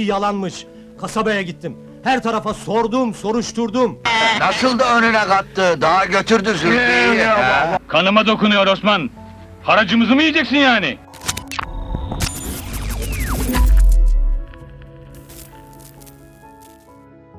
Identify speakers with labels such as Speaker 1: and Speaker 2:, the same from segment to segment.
Speaker 1: Hepsi yalanmış. Kasabaya gittim. Her tarafa sordum, soruşturdum.
Speaker 2: Nasıl da önüne kattı? Daha götürdü Zülfiye'yi. ha?
Speaker 3: Kanıma dokunuyor Osman. Haracımızı mı yiyeceksin yani?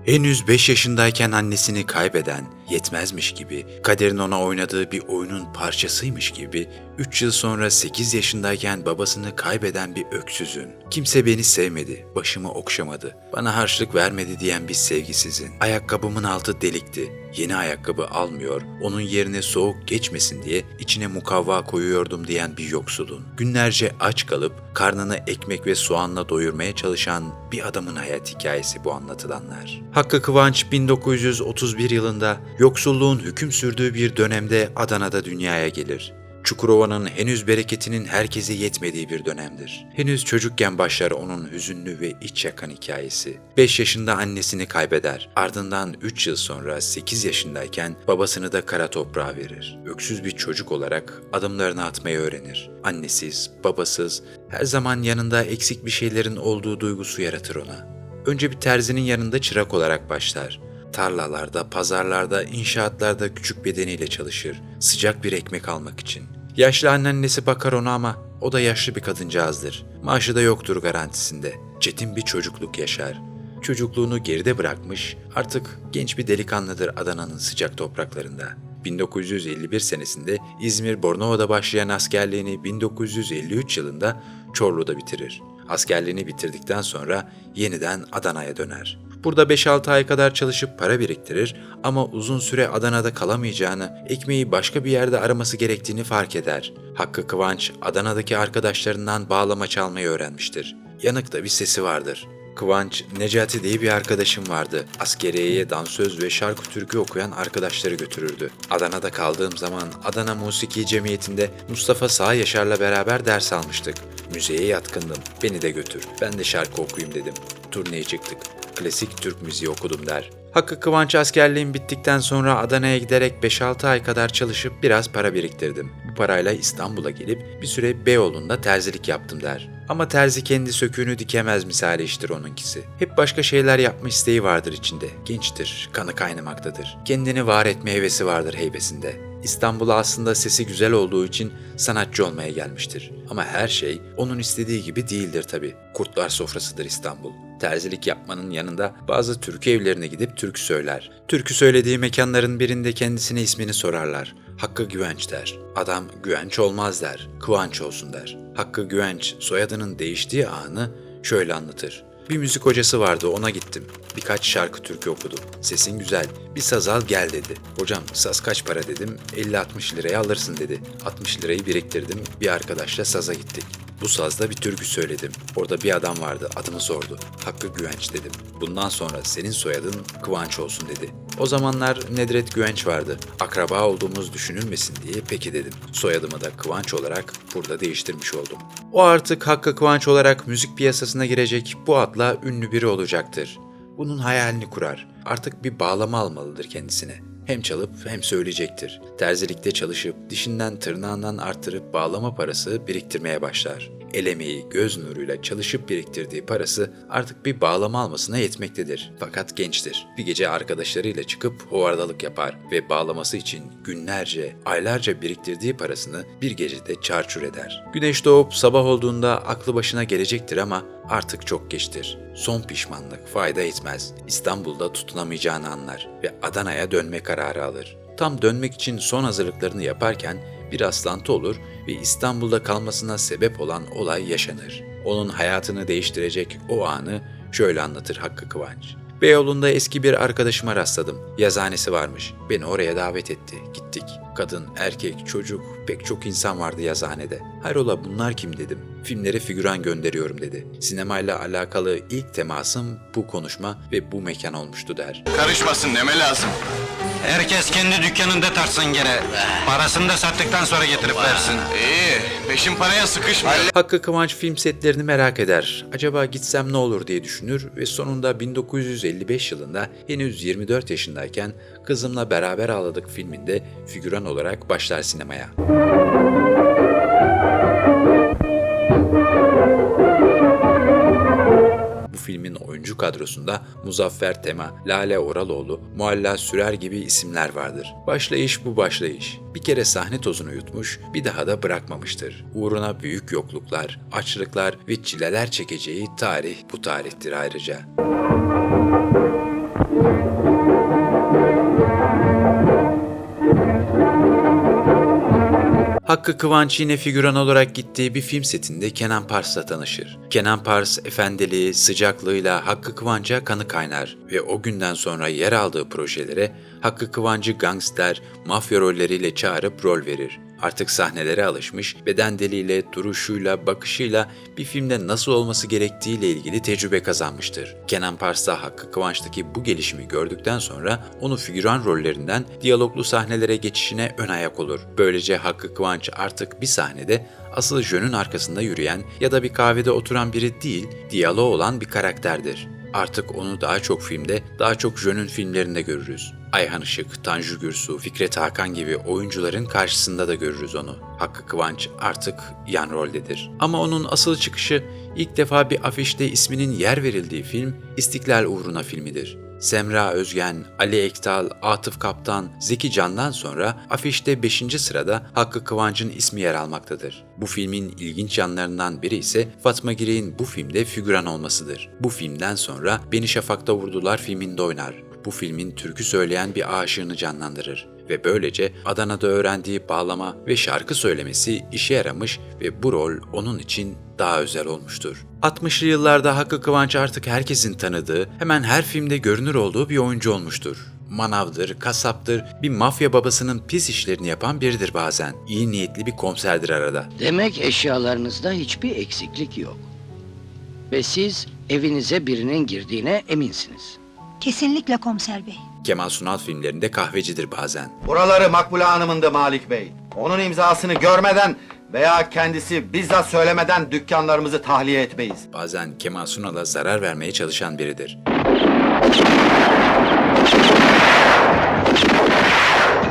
Speaker 4: Henüz 5 yaşındayken annesini kaybeden, yetmezmiş gibi, kaderin ona oynadığı bir oyunun parçasıymış gibi, 3 yıl sonra 8 yaşındayken babasını kaybeden bir öksüzün, kimse beni sevmedi, başımı okşamadı, bana harçlık vermedi diyen bir sevgisizin, ayakkabımın altı delikti, yeni ayakkabı almıyor, onun yerine soğuk geçmesin diye içine mukavva koyuyordum diyen bir yoksulun, günlerce aç kalıp karnını ekmek ve soğanla doyurmaya çalışan bir adamın hayat hikayesi bu anlatılanlar. Hakkı Kıvanç 1931 yılında yoksulluğun hüküm sürdüğü bir dönemde Adana'da dünyaya gelir. Çukurova'nın henüz bereketinin herkese yetmediği bir dönemdir. Henüz çocukken başlar onun hüzünlü ve iç yakan hikayesi. 5 yaşında annesini kaybeder. Ardından 3 yıl sonra 8 yaşındayken babasını da kara toprağa verir. Öksüz bir çocuk olarak adımlarını atmayı öğrenir. Annesiz, babasız, her zaman yanında eksik bir şeylerin olduğu duygusu yaratır ona. Önce bir terzinin yanında çırak olarak başlar. Tarlalarda, pazarlarda, inşaatlarda küçük bedeniyle çalışır. Sıcak bir ekmek almak için. Yaşlı anneannesi bakar ona ama o da yaşlı bir kadıncağızdır. Maaşı da yoktur garantisinde. Çetin bir çocukluk yaşar. Çocukluğunu geride bırakmış, artık genç bir delikanlıdır Adana'nın sıcak topraklarında. 1951 senesinde İzmir Bornova'da başlayan askerliğini 1953 yılında Çorlu'da bitirir. Askerliğini bitirdikten sonra yeniden Adana'ya döner. Burada 5-6 ay kadar çalışıp para biriktirir ama uzun süre Adana'da kalamayacağını, ekmeği başka bir yerde araması gerektiğini fark eder. Hakkı Kıvanç, Adana'daki arkadaşlarından bağlama çalmayı öğrenmiştir. Yanıkta bir sesi vardır. Kıvanç, Necati diye bir arkadaşım vardı. Askeriyeye dansöz ve şarkı türkü okuyan arkadaşları götürürdü. Adana'da kaldığım zaman Adana Musiki Cemiyeti'nde Mustafa Sağ Yaşar'la beraber ders almıştık. Müziğe yatkındım. Beni de götür. Ben de şarkı okuyayım dedim. Turneye çıktık. Klasik Türk müziği okudum der. Hakkı Kıvanç askerliğim bittikten sonra Adana'ya giderek 5-6 ay kadar çalışıp biraz para biriktirdim. Bu parayla İstanbul'a gelip bir süre Beyoğlu'nda terzilik yaptım der. Ama terzi kendi söküğünü dikemez misali iştir onunkisi. Hep başka şeyler yapma isteği vardır içinde. Gençtir, kanı kaynamaktadır. Kendini var etme hevesi vardır heybesinde. İstanbul'a aslında sesi güzel olduğu için sanatçı olmaya gelmiştir. Ama her şey onun istediği gibi değildir tabi. Kurtlar sofrasıdır İstanbul. Terzilik yapmanın yanında bazı türkü evlerine gidip türkü söyler. Türkü söylediği mekanların birinde kendisine ismini sorarlar. Hakkı Güvenç der. Adam Güvenç olmaz der. Kıvanç olsun der. Hakkı Güvenç soyadının değiştiği anı şöyle anlatır. Bir müzik hocası vardı ona gittim. Birkaç şarkı türkü okudum. Sesin güzel. Bir saz al gel dedi. Hocam saz kaç para dedim. 50-60 liraya alırsın dedi. 60 lirayı biriktirdim. Bir arkadaşla saza gittik. Bu sazda bir türkü söyledim. Orada bir adam vardı adımı sordu. Hakkı Güvenç dedim. Bundan sonra senin soyadın Kıvanç olsun dedi. O zamanlar Nedret Güvenç vardı. Akraba olduğumuz düşünülmesin diye peki dedim. Soyadımı da Kıvanç olarak burada değiştirmiş oldum. O artık Hakkı Kıvanç olarak müzik piyasasına girecek bu adla ünlü biri olacaktır. Bunun hayalini kurar. Artık bir bağlama almalıdır kendisine. Hem çalıp hem söyleyecektir. Terzilikte çalışıp dişinden tırnağından arttırıp bağlama parası biriktirmeye başlar. El emeği, göz nuruyla çalışıp biriktirdiği parası artık bir bağlama almasına yetmektedir. Fakat gençtir. Bir gece arkadaşlarıyla çıkıp hovardalık yapar ve bağlaması için günlerce, aylarca biriktirdiği parasını bir gecede çarçur eder. Güneş doğup sabah olduğunda aklı başına gelecektir ama artık çok geçtir. Son pişmanlık fayda etmez. İstanbul'da tutunamayacağını anlar ve Adana'ya dönme kararı alır. Tam dönmek için son hazırlıklarını yaparken bir rastlantı olur ve İstanbul'da kalmasına sebep olan olay yaşanır. Onun hayatını değiştirecek o anı şöyle anlatır Hakkı Kıvanç. Beyoğlu'nda eski bir arkadaşıma rastladım. Yazhanesi varmış. Beni oraya davet etti. Gittik. Kadın, erkek, çocuk, pek çok insan vardı yazhanede. Hayrola bunlar kim dedim. Filmlere figüran gönderiyorum dedi. Sinemayla alakalı ilk temasım bu konuşma ve bu mekan olmuştu der.
Speaker 5: Karışmasın deme lazım.
Speaker 6: Herkes kendi dükkanında tartsın gene. Parasını da sattıktan sonra getirip versin.
Speaker 5: İyi, peşin paraya sıkışma.
Speaker 4: Hakkı Kıvanç film setlerini merak eder. Acaba gitsem ne olur diye düşünür ve sonunda 1955 yılında henüz 24 yaşındayken Kızımla Beraber Ağladık filminde figüran olarak başlar sinemaya. Bu filmin oyuncu kadrosunda Muzaffer Tema, Lale Oraloğlu, Mualla Sürer gibi isimler vardır. Başlayış bu başlayış. Bir kere sahne tozunu yutmuş, bir daha da bırakmamıştır. Uğruna büyük yokluklar, açlıklar ve çileler çekeceği tarih bu tarihtir ayrıca. Hakkı Kıvanç yine figüran olarak gittiği bir film setinde Kenan Pars'la tanışır. Kenan Pars efendiliği, sıcaklığıyla Hakkı Kıvanç'a kanı kaynar ve o günden sonra yer aldığı projelere Hakkı Kıvanç'ı gangster, mafya rolleriyle çağırıp rol verir. Artık sahnelere alışmış, beden diliyle, duruşuyla, bakışıyla bir filmde nasıl olması gerektiğiyle ilgili tecrübe kazanmıştır. Kenan Pars da Hakkı Kıvanç'taki bu gelişimi gördükten sonra onu figüran rollerinden diyaloglu sahnelere geçişine ön ayak olur. Böylece Hakkı Kıvanç artık bir sahnede asıl jönün arkasında yürüyen ya da bir kahvede oturan biri değil, diyaloğu olan bir karakterdir. Artık onu daha çok filmde, daha çok jönün filmlerinde görürüz. Ayhan Işık, Tanju Gürsu, Fikret Hakan gibi oyuncuların karşısında da görürüz onu. Hakkı Kıvanç artık yan roldedir. Ama onun asıl çıkışı ilk defa bir afişte isminin yer verildiği film İstiklal Uğruna filmidir. Semra Özgen, Ali Ektal, Atıf Kaptan, Zeki Can'dan sonra afişte 5. sırada Hakkı Kıvanç'ın ismi yer almaktadır. Bu filmin ilginç yanlarından biri ise Fatma Girey'in bu filmde figüran olmasıdır. Bu filmden sonra Beni Şafak'ta Vurdular filminde oynar. Bu filmin türkü söyleyen bir aşığını canlandırır ve böylece Adana'da öğrendiği bağlama ve şarkı söylemesi işe yaramış ve bu rol onun için daha özel olmuştur. 60'lı yıllarda Hakkı Kıvanç artık herkesin tanıdığı, hemen her filmde görünür olduğu bir oyuncu olmuştur. Manavdır, kasaptır, bir mafya babasının pis işlerini yapan biridir bazen. İyi niyetli bir komiserdir arada.
Speaker 2: Demek eşyalarınızda hiçbir eksiklik yok. Ve siz evinize birinin girdiğine eminsiniz.
Speaker 7: Kesinlikle komiser bey.
Speaker 4: Kemal Sunal filmlerinde kahvecidir bazen.
Speaker 8: Buraları Makbule Hanım'ın da Malik Bey. Onun imzasını görmeden veya kendisi bizzat söylemeden dükkanlarımızı tahliye etmeyiz.
Speaker 4: Bazen Kemal Sunal'a zarar vermeye çalışan biridir.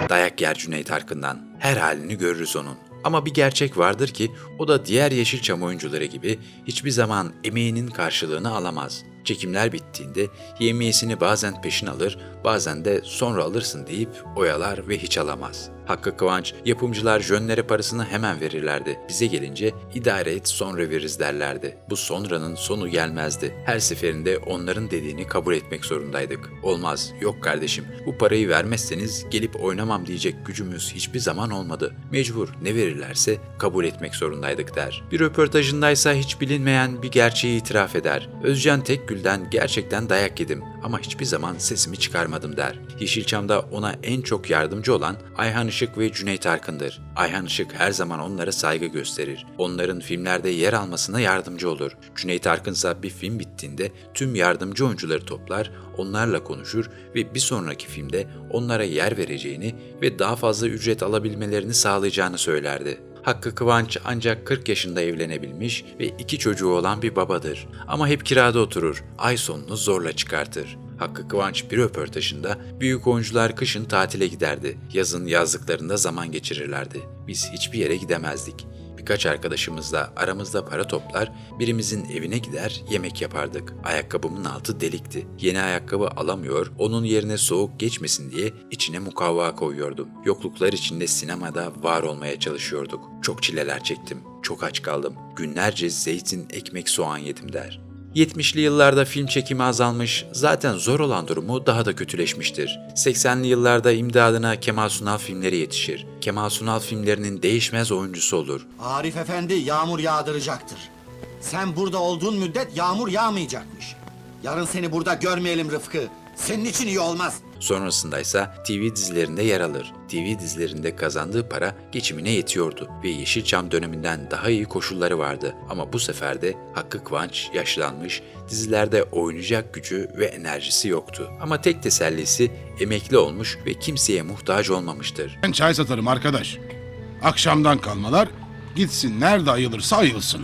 Speaker 4: Dayak yer Cüneyt Arkın'dan. Her halini görürüz onun. Ama bir gerçek vardır ki o da diğer Yeşilçam oyuncuları gibi hiçbir zaman emeğinin karşılığını alamaz. Çekimler bittiğinde yemiyesini bazen peşin alır, bazen de sonra alırsın deyip oyalar ve hiç alamaz. Hakkı Kıvanç, yapımcılar jönlere parasını hemen verirlerdi. Bize gelince idare et sonra veririz derlerdi. Bu sonranın sonu gelmezdi. Her seferinde onların dediğini kabul etmek zorundaydık. Olmaz, yok kardeşim bu parayı vermezseniz gelip oynamam diyecek gücümüz hiçbir zaman olmadı. Mecbur ne verirlerse kabul etmek zorundaydık der. Bir röportajındaysa hiç bilinmeyen bir gerçeği itiraf eder. Özcan Tekgül'den gerçekten dayak yedim ama hiçbir zaman sesimi çıkarmadım der. Yeşilçam'da ona en çok yardımcı olan Ayhan Işık ve Cüneyt Arkın'dır. Ayhan Işık her zaman onlara saygı gösterir. Onların filmlerde yer almasına yardımcı olur. Cüneyt Arkın ise bir film bittiğinde tüm yardımcı oyuncuları toplar, onlarla konuşur ve bir sonraki filmde onlara yer vereceğini ve daha fazla ücret alabilmelerini sağlayacağını söylerdi. Hakkı Kıvanç ancak 40 yaşında evlenebilmiş ve iki çocuğu olan bir babadır. Ama hep kirada oturur, ay sonunu zorla çıkartır. Hakkı Kıvanç bir röportajında büyük oyuncular kışın tatile giderdi, yazın yazlıklarında zaman geçirirlerdi. Biz hiçbir yere gidemezdik. Birkaç arkadaşımızla aramızda para toplar, birimizin evine gider yemek yapardık. Ayakkabımın altı delikti. Yeni ayakkabı alamıyor, onun yerine soğuk geçmesin diye içine mukavva koyuyordum. Yokluklar içinde sinemada var olmaya çalışıyorduk. Çok çileler çektim, çok aç kaldım. Günlerce zeytin, ekmek, soğan yedim der. 70'li yıllarda film çekimi azalmış, zaten zor olan durumu daha da kötüleşmiştir. 80'li yıllarda imdadına Kemal Sunal filmleri yetişir. Kemal Sunal filmlerinin değişmez oyuncusu olur.
Speaker 8: Arif Efendi yağmur yağdıracaktır. Sen burada olduğun müddet yağmur yağmayacakmış. Yarın seni burada görmeyelim Rıfkı. Senin için iyi olmaz.
Speaker 4: Sonrasında ise TV dizilerinde yer alır. TV dizilerinde kazandığı para geçimine yetiyordu ve Yeşilçam döneminden daha iyi koşulları vardı. Ama bu sefer de Hakkı Kıvanç yaşlanmış, dizilerde oynayacak gücü ve enerjisi yoktu. Ama tek tesellisi emekli olmuş ve kimseye muhtaç olmamıştır.
Speaker 9: Ben çay satarım arkadaş. Akşamdan kalmalar gitsin nerede ayılırsa ayılsın.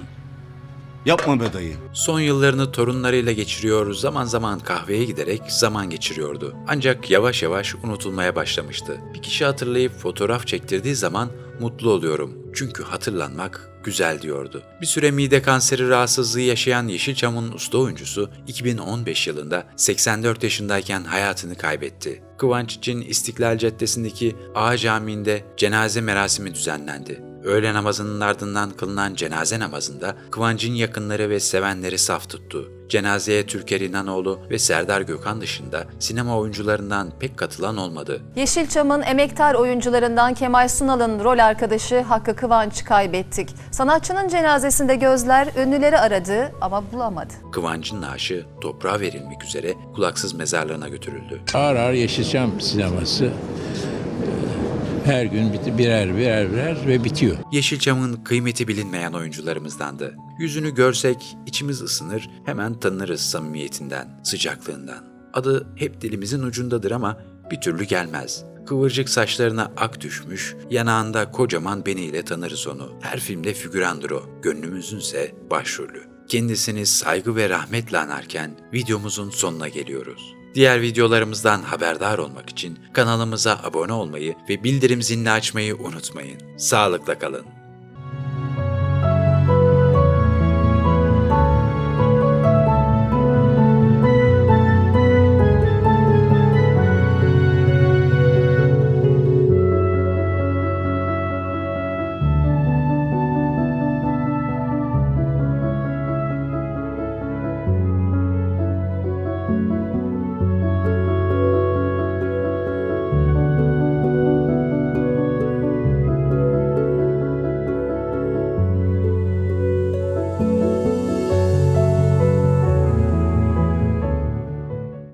Speaker 8: Yapma be dayı.
Speaker 4: Son yıllarını torunlarıyla geçiriyor, zaman zaman kahveye giderek zaman geçiriyordu. Ancak yavaş yavaş unutulmaya başlamıştı. Bir kişi hatırlayıp fotoğraf çektirdiği zaman mutlu oluyorum. Çünkü hatırlanmak güzel diyordu. Bir süre mide kanseri rahatsızlığı yaşayan Yeşilçam'ın usta oyuncusu 2015 yılında 84 yaşındayken hayatını kaybetti. Kıvanç için İstiklal Caddesi'ndeki Ağa Camii'nde cenaze merasimi düzenlendi. Öğle namazının ardından kılınan cenaze namazında Kıvanç'ın yakınları ve sevenleri saf tuttu. Cenazeye Türker İnanoğlu ve Serdar Gökhan dışında sinema oyuncularından pek katılan olmadı.
Speaker 10: Yeşilçam'ın emektar oyuncularından Kemal Sunal'ın rol arkadaşı Hakkı Kıvanç kaybettik. Sanatçının cenazesinde gözler ünlüleri aradı ama bulamadı.
Speaker 4: Kıvanç'ın naaşı toprağa verilmek üzere kulaksız mezarlığına götürüldü.
Speaker 11: Ağır ağır Yeşilçam sineması her gün birer birer birer ve bitiyor.
Speaker 4: Yeşilçam'ın kıymeti bilinmeyen oyuncularımızdandı. Yüzünü görsek içimiz ısınır, hemen tanırız samimiyetinden, sıcaklığından. Adı hep dilimizin ucundadır ama bir türlü gelmez. Kıvırcık saçlarına ak düşmüş, yanağında kocaman beniyle tanırız onu. Her filmde figürandır o, gönlümüzünse başrolü. Kendisini saygı ve rahmetle anarken videomuzun sonuna geliyoruz. Diğer videolarımızdan haberdar olmak için kanalımıza abone olmayı ve bildirim zilini açmayı unutmayın. Sağlıkla kalın.